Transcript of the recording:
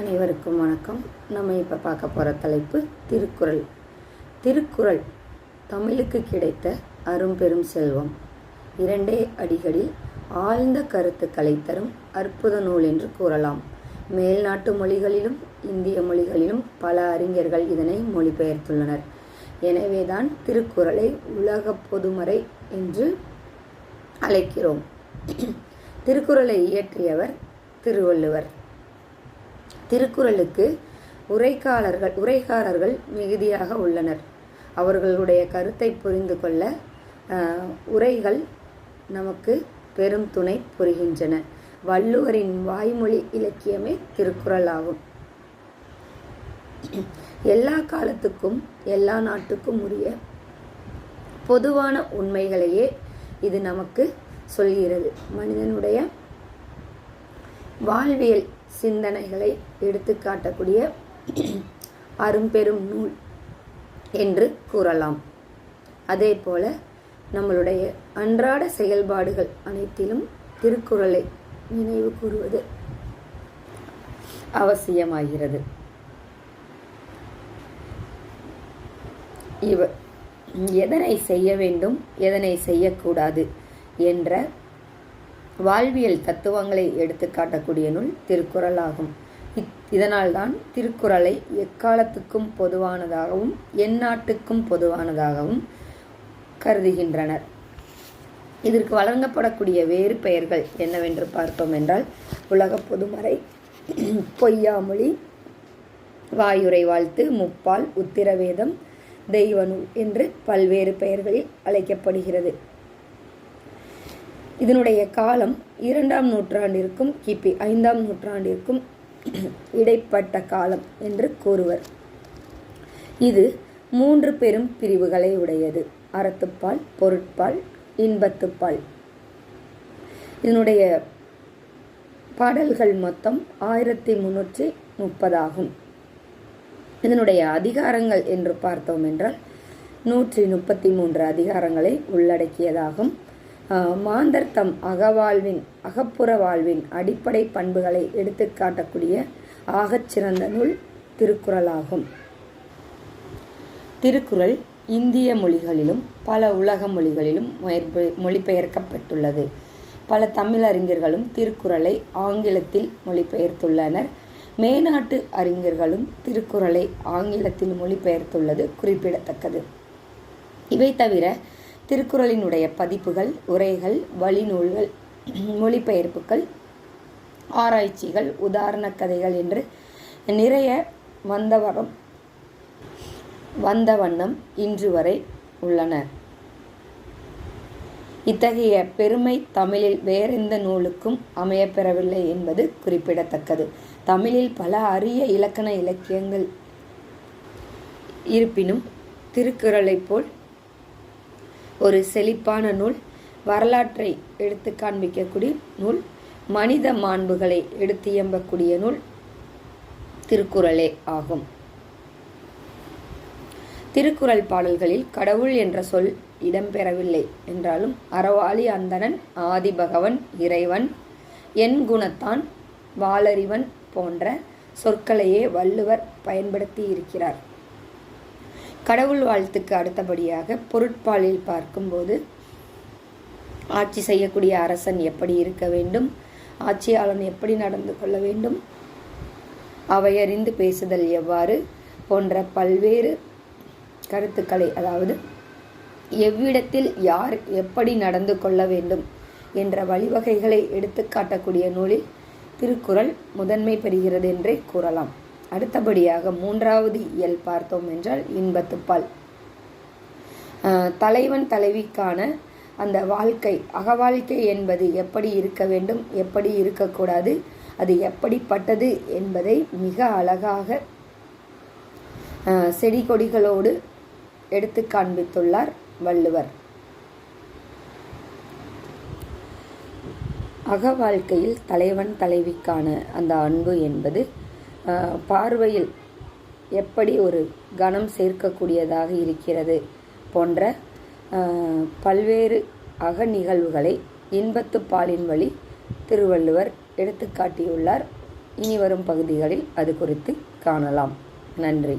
அனைவருக்கும் வணக்கம். நம்ம இப்போ பார்க்க போகிற தலைப்பு திருக்குறள். திருக்குறள் தமிழுக்கு கிடைத்த அரும்பெரும் செல்வம். இரண்டே அடிகளில் ஆழ்ந்த கருத்துக்களை தரும் அற்புத நூல் என்று கூறலாம். மேல்நாட்டு மொழிகளிலும் இந்திய மொழிகளிலும் பல அறிஞர்கள் இதனை மொழிபெயர்த்துள்ளனர். எனவேதான் திருக்குறளை உலக பொதுமறை என்று அழைக்கிறோம். திருக்குறளை இயற்றியவர் திருவள்ளுவர். திருக்குறளுக்கு உரைக்காளர்கள் உரைக்காரர்கள் மிகுதியாக உள்ளனர். அவர்களுடைய கருத்தை புரிந்து கொள்ள உரைகள் நமக்கு பெரும் துணை புரிகின்றன. வள்ளுவரின் வாய்மொழி இலக்கியமே திருக்குறள் ஆகும். எல்லா காலத்துக்கும் எல்லா நாட்டுக்கும் உரிய பொதுவான உண்மைகளையே இது நமக்கு சொல்கிறது. மனிதனுடைய வாழ்வியல் சிந்தனைகளை எடுத்துக்காட்டக்கூடிய அரும்பெரும் நூல் என்று கூறலாம். அதே போல நம்மளுடைய அன்றாட செயல்பாடுகள் அனைத்திலும் திருக்குறளை நினைவு கூறுவது அவசியமாகிறது. இவ எதனை செய்ய வேண்டும் எதனை செய்யக்கூடாது என்ற வாழ்வியல் தத்துவங்களை எடுத்து காட்டக்கூடிய நூல் திருக்குறள் ஆகும் இதனால்தான் திருக்குறளை எக்காலத்துக்கும் பொதுவானதாகவும் எந்நாட்டுக்கும் பொதுவானதாகவும் கருதுகின்றனர். இதற்கு வழங்கப்படக்கூடிய வேறு பெயர்கள் என்னவென்று பார்ப்போம் என்றால் உலக பொதுமறை பொய்யாமொழி வாயுரை வாழ்த்து முப்பால் உத்திரவேதம் தெய்வநூல் என்று பல்வேறு பெயர்களில் அழைக்கப்படுகிறது. இதனுடைய காலம் இரண்டாம் நூற்றாண்டிற்கும் கிபி ஐந்தாம் நூற்றாண்டிற்கும் இடைப்பட்ட காலம் என்று கூறுவர். இது மூன்று பெரும் பிரிவுகளை உடையது. அறத்துப்பால் பொருட்பால் இன்பத்துப்பால். இதனுடைய பாடல்கள் மொத்தம் ஆயிரத்தி முன்னூற்றி முப்பதாகும் இதனுடைய அதிகாரங்கள் என்று பார்த்தோம் என்றால் நூற்றி முப்பத்தி மூன்று அதிகாரங்களை உள்ளடக்கியதாகும். மாந்தர் தம் அகவாழ்வின் அகப்புற வாழ்வின் அடிப்படை பண்புகளை எடுத்துக்காட்டக்கூடிய ஆகச்சிறந்த ஆகச் சிறந்த நூல் திருக்குறளாகும். திருக்குறள் இந்திய மொழிகளிலும் பல உலக மொழிகளிலும் மொழிபெயர்க்கப்பட்டுள்ளது. பல தமிழறிஞர்களும் திருக்குறளை ஆங்கிலத்தில் மொழிபெயர்த்துள்ளனர். மேநாட்டு அறிஞர்களும் திருக்குறளை ஆங்கிலத்தில் மொழிபெயர்த்துள்ளது குறிப்பிடத்தக்கது. இவை தவிர திருக்குறளினுடைய பதிப்புகள் உரைகள் வழிநூல்கள் மொழிபெயர்ப்புகள் ஆராய்ச்சிகள் உதாரண கதைகள் என்று நிறைய வந்தவரம் வந்த வண்ணம் இன்று வரை உள்ளன இத்தகைய பெருமை தமிழில் வேறெந்த நூலுக்கும் அமையப்பெறவில்லை என்பது குறிப்பிடத்தக்கது. தமிழில் பல அரிய இலக்கண இலக்கியங்கள் இருப்பினும் திருக்குறளைப் போல் ஒரு செழிப்பான நூல். வரலாற்றை எடுத்து காண்பிக்கக்கூடிய நூல். மனித மாண்புகளை எடுத்து இயம்பக்கூடிய நூல். திருக்குறளே ஆகும். திருக்குறள் பாடல்களில் கடவுள் என்ற சொல் இடம்பெறவில்லை என்றாலும் அறவாளி அந்தணன் ஆதிபகவன் இறைவன் என் குணத்தான் வாளறிவன் போன்ற சொற்களையே வள்ளுவர் பயன்படுத்தி இருக்கிறார். கடவுள் வாழ்த்துக்கு அடுத்தபடியாக பொருட்பாலில் பார்க்கும்போது ஆட்சி செய்யக்கூடிய அரசன் எப்படி இருக்க வேண்டும்? ஆட்சியாளன் எப்படி நடந்து கொள்ள வேண்டும்? அவையறிந்து பேசுதல் எவ்வாறு? போன்ற பல்வேறு கருத்துக்களை அதாவது எவ்விடத்தில் யார் எப்படி நடந்து கொள்ள வேண்டும் என்ற வழிவகைகளை எடுத்துக்காட்டக்கூடிய நூலில் திருக்குறள் முதன்மை பெறுகிறது என்றே கூறலாம். அடுத்தபடியாக மூன்றாவது இயல் பார்த்தோம் என்றால் இன்பத்துப்பால் தலைவன் தலைவிக்கான அந்த வாழ்க்கை அகவாழ்க்கை என்பது எப்படி இருக்க வேண்டும் எப்படி இருக்கக்கூடாது அது எப்படிப்பட்டது என்பதை மிக அழகாக செடி கொடிகளோடு எடுத்து காண்பித்துள்ளார் வள்ளுவர். அகவாழ்க்கையில் தலைவன் தலைவிக்கான அந்த அன்பு என்பது பார்வையில் எப்படி ஒரு கனம் சேர்க்கக்கூடியதாக இருக்கிறது போன்ற பல்வேறு அக நிகழ்வுகளை இன்பத்து பாலின் வழி திருவள்ளுவர் எடுத்துக்காட்டியுள்ளார். இனி வரும் பகுதிகளில் அது குறித்து காணலாம். நன்றி.